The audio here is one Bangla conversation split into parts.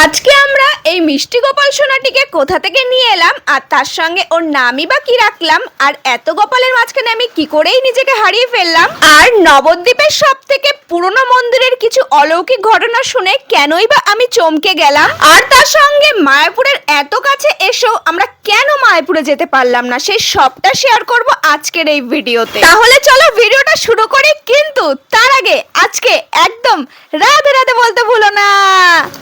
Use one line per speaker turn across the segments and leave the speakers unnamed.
আজকে আমরা এই মিষ্টি গোপাল সোনাটিকে কোথা থেকে নিয়ে এলাম? আর তার সঙ্গে ওর নামই বা কি রাখলাম? আর এত গোপালের মাঝখানে আমি কি করেই নিজেকে হারিয়ে ফেললাম? আর নবদ্বীপের সব থেকে পুরনো মন্দিরের কিছু অলৌকিক ঘটনা শুনে কেনই বা আমি চমকে গেলাম? আর তার সঙ্গে মায়াপুরের এত কাছে এসেও আমরা কেন মায়াপুরে যেতে পারলাম না? সেই সবটা শেয়ার করব আজকের এই ভিডিওতে। তাহলে চলো ভিডিওটা শুরু করি, কিন্তু তার আগে আজকে একদম রাধে রাধে বলতে ভুলো না।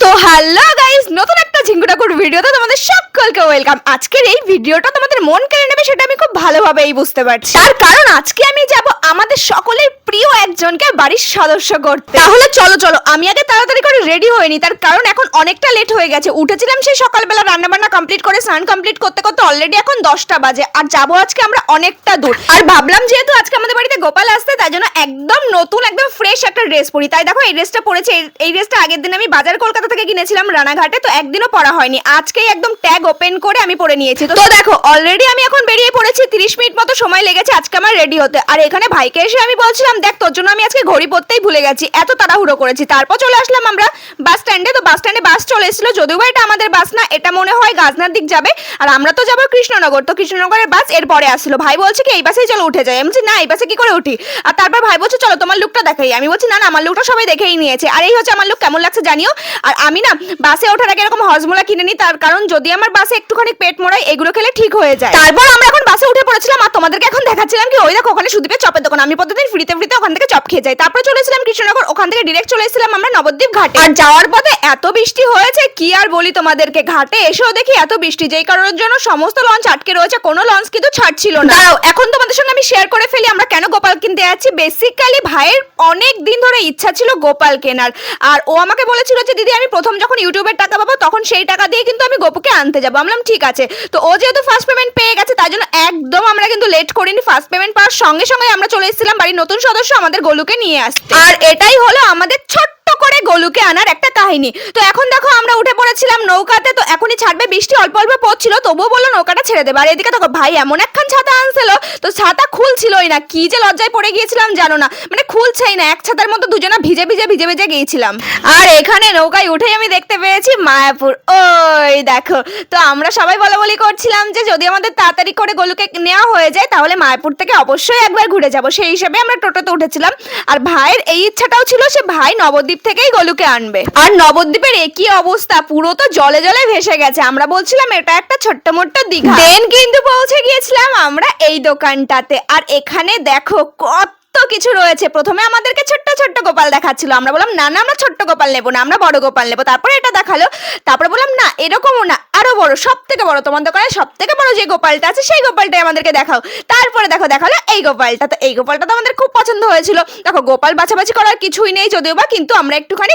তো হ্যালো গাইস নতুন একটা ঝিঙ্গুটাকুর ভিডিওতে তোমাদের সকলকে ওয়েলকাম আজকের এই ভিডিওটা তোমাদের মন কেড়ে নেবে, সেটা আমি খুব ভালোভাবেই বুঝতে পারছি। তার কারণ আজকে আমি যাব আমাদের সকলের প্রিয় একজনকে বাড়ির সদস্য করতে। তাহলে চলো চলো। আমি আগে তাড়াতাড়ি করে রেডি হইনি তার কারণ এখন অনেকটা লেট হয়ে গেছে। উঠেছিলাম সেই সকালবেলা রান্না বান্না কমপ্লিট করে, স্নান কমপ্লিট করতে করতে অলরেডি এখন দশটা বাজে। আর যাব আজকে আমরা অনেকটা দূর। আর ভাবলাম যেহেতু আজকে আমাদের বাড়িতে গোপাল আসতে তাই জন্য একদম নতুন, একদম ফ্রেশ একটা ড্রেস পরি। তাই দেখো, এই ড্রেসটা পরেছে। এই ড্রেসটা আগের দিন আমি বাজার কলকাতা থেকে কিনেছিলাম, রানাঘাটে। তো একদিনও পরা হয়নি। আজকেই একদম ট্যাগ ওপেন করে আমি পরে নিয়েছি। তো দেখো অলরেডি আমি এখন বেরিয়ে পড়েছি। তিরিশ মিনিট মতো সময় লেগেছে আজকে আমার রেডি হতে। আর এখানে ভাইকে এসে আমি বলছিলাম, দেখ, তোর জন্য আমি আজকে ঘড়ি পরতেই ভুলে গেছি। এত তাড়াহুড়ো করেছি। তারপর চলে আসলাম আমরা বাস স্ট্যান্ডে। তো বাস স্ট্যান্ডে বাস চলে এসেছিল। যদিও এটা আমাদের বাস না, এটা মনে হয় গাজনার দিক যাবে। আর আমরা তো যাব কৃষ্ণনগর। তো কৃষ্ণনগরের বাস এরপরে আসলো ভাই বলছে কি, এই বাসেই চলো, উঠে যায় আমি বলছি, না, এই বাসে কি করে উঠি? আর তারপর ভাই বলছে, চলো, তোমার লুকটা দেখাই। আমি বলছি, না না, আমার লুকটা সবাই দেখেই নিয়েছে। আর এই হচ্ছে আমার লুক কেমন লাগছে জানিও? আর আমি না, বাসে ওঠার আগে এরকম হজমোলা কিনে নিই তার কারণ যদি আমার বাসে একটুখানি পেট মোড়াই এগুলো খেলে ঠিক হয়ে যায়। তারপর আমরা এখন বাসে উঠে পড়েছিলাম। আর তোমাদেরকে এখন দেখাচ্ছিলাম কি, ওই দেখো, ওখানে সুদীপের চপের দোকান। আমি প্রতিদিন ফ্রিতে ফ্রিতে ওখান থেকে চপ খেয়ে যাই তারপরে চলেছিলাম কৃষ্ণনগর ওখান থেকে ডিরেক্ট চলে এসেছিলাম আমরা নবদ্বীপ ঘাটে। আর যাওয়ার পথে এত বৃষ্টি হয়েছে কি আর বলি তোমাদেরকে? ঘাটে এসেও দেখি এত বৃষ্টি যেই কারণের জন্য সমস্ত লঞ্চ আটকে রয়েছে কোনো লঞ্চ কিন্তু ছাড়ছিল না। দাঁড়াও এখন তোমাদের সঙ্গে আমি শেয়ার করে ফেলি আমরা কেন গোপাল কিনতে যাচ্ছি? বেসিক্যালি ভাইয়ের অনেক দিন ধরে ইচ্ছা ছিল গোপাল কেনার। আর ও আমাকে বলেছিল যে দিদি আমি প্রথম যখন ইউটিউবের টাকা তখন সেই টাকা দিয়ে কিন্তু আমি গোপুকে আনতে যাব। আমলাম ঠিক আছে। তো ও যেহেতু ফার্স্ট পেমেন্ট পেয়ে গেছে, তাই জন্য একদম আমরা কিন্তু লেট করিনি। ফার্স্ট পেমেন্ট পাওয়ার সঙ্গে সঙ্গে আমরা চলে এসেছিলাম বাড়ির নতুন সদস্য আমাদের গোলুকে নিয়ে আসতে। আর এটাই হলো আমাদের ছোট্ট করে গোলুকে আনার একটা কাহিনী তো এখন দেখো আমরা উঠে পড়েছিলাম নৌকাতে, তো এখনই ছাড়বে। বৃষ্টি অল্প অল্প পড়ছিল, তবুও বলল নৌকাটা ছেড়ে দেবে। আর এদিকে দেখো ভাই এমন একখান ছাতা আনছিল, তো ছাতা খুলছিলই না। কি যে লজ্জায় পড়ে গিয়েছিলাম, জানো না। মানে খুলছেই না, এক ছাতার মতো দুজনা ভিজে ভিজে ভিজে ভিজে গিয়েছিলাম। আর এখানে নৌকায় উঠেই আমি দেখতে পেয়েছি মায়াপুর। ওই দেখো, তো আমরা সবাই বলা বলি করছিলাম যে যদি আমাদের তাড়াতাড়ি করে গোলুকে নেওয়া হয়ে যায়, তাহলে মায়াপুর থেকে অবশ্যই একবার ঘুরে যাব। সেই হিসেবে আমরা টোটোতে উঠেছিলাম। আর ভাইয়ের এই ইচ্ছাটাও ছিল, সে ভাই নবদ্বীপ থেকেই গোলুকে আনবে। আর নবদ্বীপের একই অবস্থা, পুরো তো জলে জলে ভেসে গেছে। আমরা বলছিলাম এটা একটা ছোট্ট মোট্ট দীঘা। দেন কিন্তু পৌঁছে গিয়েছিলাম আমরা এই দোকানটাতে। আর এখানে দেখো কত কিছু রয়েছে। প্রথমে আমাদেরকে ছোট্ট গোপাল দেখাচ্ছিল। আমরা বললাম, না না, আমরা ছোট্ট গোপাল নেব না, আমরা বড় গোপাল নেব। তারপরে এটা দেখাল। তারপরে বললাম, না, এরকমও না, আরও বড় সব থেকে বড়, তোমার দোকানে সব থেকে বড় যে গোপালটা আছে, সেই গোপালটাই আমাদেরকে দেখাও। তারপরে দেখো, দেখাল এই গোপালটা। তো এই গোপালটা তো আমাদের খুব পছন্দ হয়েছিল। দেখো, গোপাল বাছাবাছি করার কিছুই নেই যদিও বা, কিন্তু আমরা একটুখানি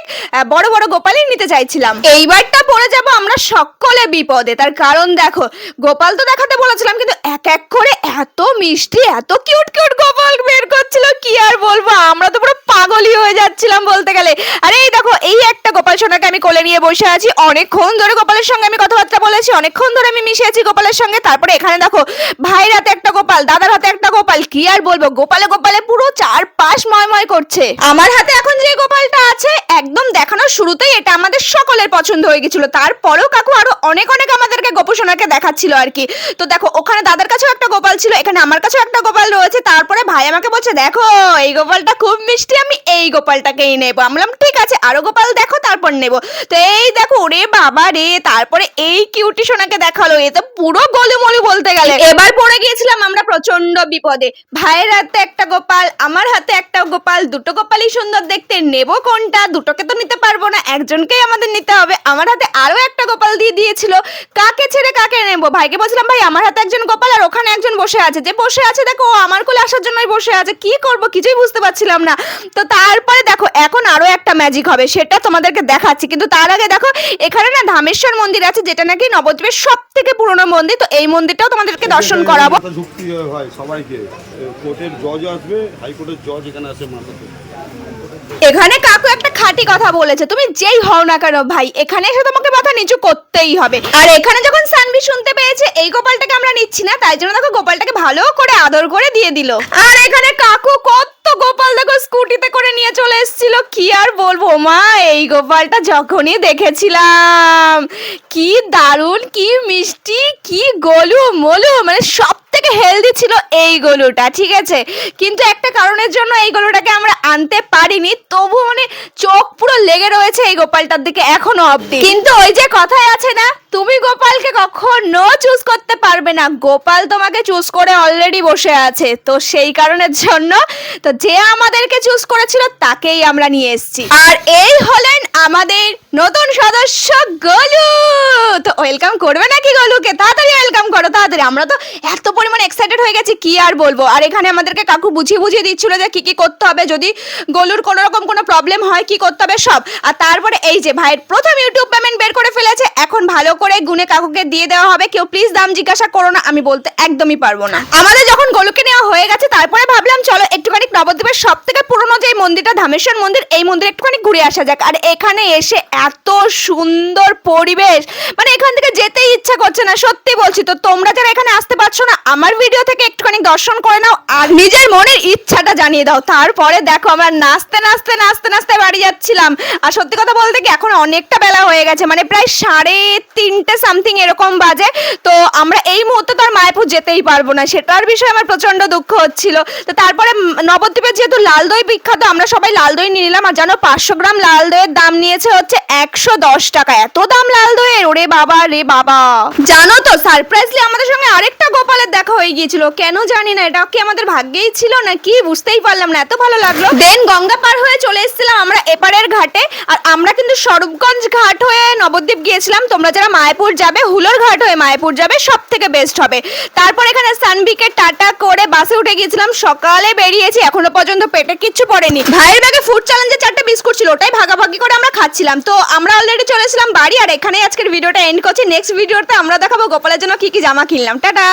বড় বড় গোপালই নিতে চাইছিলাম। এইবারটা পড়ে যাব আমরা সকলে বিপদে। তার কারণ দেখো, গোপাল তো দেখাতে বলেছিলাম, কিন্তু এক এক করে এত মিষ্টি, এত কিউট কিউট গোপাল বের করছিল, কি আর বলব? আমরা তো পুরো পাগলই হয়ে যাচ্ছিলাম বলতে গেলে। আরে এই দেখো, এই একটা গোপাল সোনাকে আমি কোলে নিয়ে বসে আছি। অনেকক্ষণ ধরে গোপালের সঙ্গে আমি কথাবার্তা বলেছি, অনেকক্ষণ ধরে আমি মিশে আছি গোপালের সঙ্গে। তারপরে এখানে দেখো, ভাইয়ের হাতে একটা গোপাল, দাদার হাতে একটা গোপাল, কি আর বলব? গোপালে গোপালে পুরো চার পাশ ময়ময় করছে। আমার হাতে এখন যে গোপালটা আছে, একদম দেখানোর শুরুতেই এটা আমাদের সকলের পছন্দ হয়ে গেছিল। তারপরেও কাকু আরও অনেক অনেক আমাদেরকে গোপসোনাকে দেখাচ্ছিল আর কি। তো দেখো, ওখানে দাদার কাছেও একটা গোপাল ছিল, এখানে আমার কাছেও একটা গোপাল রয়েছে, তারপরে ভাই আমাকে বলছে, দেখো, এই গোপালটা খুব মিষ্টি, আমি এই গোপালটাকেই নেব। আমি বললাম, ঠিক আছে, আরও গোপাল দেখো, তারপর নেব। তো এই দেখো, ওরে বাবা রে! তারপরে এই কিউটি সোনাকে দেখাল, এ তো পুরো গলুমলু বলতে গেলে। এবার পড়ে গিয়েছিলাম আমরা প্রচণ্ড বিপদে। ভাইয়ের হাতে একটা গোপাল, আমার হাতে একটা গোপাল, দুটো গোপালই সুন্দর দেখতে, নেব কোনটা? দুটোকে তো নিতে পারব না, একজনকেই আমাদের নিতে হবে। আমার হাতে আরও একটা গোপাল দিয়ে দিয়েছিল, কাকে ছেড়ে কাকে নেব? ভাইকে বলছিলাম, ভাই, আমার হাতে একজন গোপাল আর ওখানে একজন বসে আছে। যে বসে আছে দেখো ও আমার কোলে আসার জন্যই বসে আছে। কি করব কিছুই বুঝতে পারছিলাম না। তো তারপরে দেখো এখন আরও একটা ম্যাজিক হবে সেটা তোমাদেরকে দেখাচ্ছি। কিন্তু তার আগে দেখো এখানে না ধামেশ্বর মন্দির আছে যেটা নাকি নবদ্বীপের সব থেকে পুরনো মন্দির। তো এই মন্দিরটাও তোমাদেরকে দর্শন করাবো।
হবে ভাই সবাইকে। কোর্টের জজ আসবে হাইকোর্টের জজ এখানে আসে
এখানে কাকু একটা খাট কথা বলেছে। তুমি যেই হও না কেন ভাই, এখানে এসে তোমাকে মাথা নিচু করতেই হবে। আর এখানে যখন সানভি শুনতে পেয়েছে, এই গোপালটাকে আমরা নিচ্ছি না, তাই জন্য দেখো গোপালটাকে ভালো করে আদর করে দিয়ে দিল। আর এখানে কাকু কত গোপাল দেখো স্কুটিতে করে নিয়ে চলে এসেছিল, কি আর বলব মা, এই গোপালটা যখনই দেখেছিলাম। কি দারুণ, কি মিষ্টি, কি গলু মলু মানে সব এই গলুটা ঠিক আছে? কিন্তু একটা কারণের জন্য এই গলুটাকে আমরা আনতে পারিনি, তবু মানে চোখ পুরো লেগে রয়েছে এই গোপালটার দিকে এখনও অবধি। কিন্তু ওই যে কথায় আছে না, তুমি গোপালকে কখনো চুজ করতে পারবে না, গোপাল তোমাকে চুজ করে অলরেডি বসে আছে, তো সেই কারণের জন্য তো যে আমাদেরকে চুজ করেছিল তাকেই আমরা নিয়ে এসেছি। আর এই হলেন আমাদের নতুন সদস্য গলু। তো ওয়েলকাম করবে নাকি গলুকে? তাড়াতাড়ি ওয়েলকাম করো, তাড়াতাড়ি। আমরা তো এত পরিমাণ এক্সাইটেড হয়ে গেছি, কি আর বলব? আর এখানে আমাদেরকে কাকু বুঝিয়ে বুঝিয়ে দিচ্ছিল যে কি কি করতে হবে, যদি গলুর কোনো রকম কোনো প্রবলেম হয়, কি করতে হবে সব। আর তারপরে এই যে ভাইয়ের প্রথম ইউটিউব পেমেন্ট বের করে ফেলেছে এখন ভালো করে গুনে কাকুকে দিয়ে দেওয়া হবে, কেউ প্লিজ দাম জিজ্ঞাসা করো না, আমি বলতে একদমই পারব না। আমাদের যখন গোলুকে নেওয়া হয়ে গেছে, তারপরে ভাবলাম, চলো একটুখানি নবদ্বীপের সব থেকে পুরনো যে মন্দিরটা, ধামেশ্বর মন্দির, এই মন্দির একটুখানি ঘুরে আসা যাক। আর এখানে এসে এত সুন্দর পরিবেশ মানে এখান থেকে যেতেই ইচ্ছা করছে না, সত্যি বলছি তো, তোমরা যারা এখানে আসতে পারছ না, আমার ভিডিও থেকে একটুখানি দর্শন করে নাও আর নিজের মনের ইচ্ছাটা জানিয়ে দাও। তারপরে দেখো, আমরা নাচতে নাচতে নাচতে নাচতে বাড়ি যাচ্ছিলাম। আর সত্যি কথা বলতে কি, এখন অনেকটা বেলা হয়ে গেছে মানে প্রায় সাড়ে তিনটে সামথিং এরকম বাজে। তো আমরা এই মুহূর্তে তো আর মায়াপুর যেতেই পারব না। সেটার বিষয়ে আমার প্রচণ্ড দুঃখ হচ্ছিল। তো তারপরে নবদ্বীপে যেহেতু লাল দই বিখ্যাত, আমরা সবাই লাল দই নিয়ে নিলাম। আর জানো, পাঁচশো গ্রাম লাল দইয়ের দাম নিয়েছে হচ্ছে একশো দশ টাকা। এত দাম লাল দইয়ের ওরে বাবা, রে বাবা। জানো তো সারপ্রাইজলি আমাদের সঙ্গে আরেকটা গোপালের দেখা হয়ে গিয়েছিল। কেন জানি না, এটা কি আমাদের ভাগ্যেই ছিল না কি? বুঝতেই পারলাম না, এত ভালো লাগল। দেন গঙ্গা পার হয়ে চলে এসেছিলাম আমরা এপারের ঘাটে। আর আমরা কিন্তু স্বরূপগঞ্জ ঘাট হয়ে নবদ্বীপ গিয়েছিলাম। তোমরা যারা মায়াপুর যাবে, হুলোর ঘাট হয়ে মায়াপুর যাবে সব থেকে বেস্ট হবে। তারপর এখানে সানভিকে টাটা করে বাসে উঠে গিয়েছিলাম, সকালে বেরিয়েছি, এখনও পর্যন্ত পেটে কিচ্ছু পড়েনি। ভাইয়ের ব্যাগে ফুড চ্যালেঞ্জে চারটে বিস্কুট ছিল, ওটাই ভাগাভাগি করে আমরা খাচ্ছিলাম। তো আমরা অলরেডি চলেছিলাম বাড়ি, আর এখানে আজকের ভিডিওটা এন্ড করছি। নেক্সট ভিডিওতে আমরা দেখাবো গোপালের জন্য কি কি জামা কিনলাম। টাটা!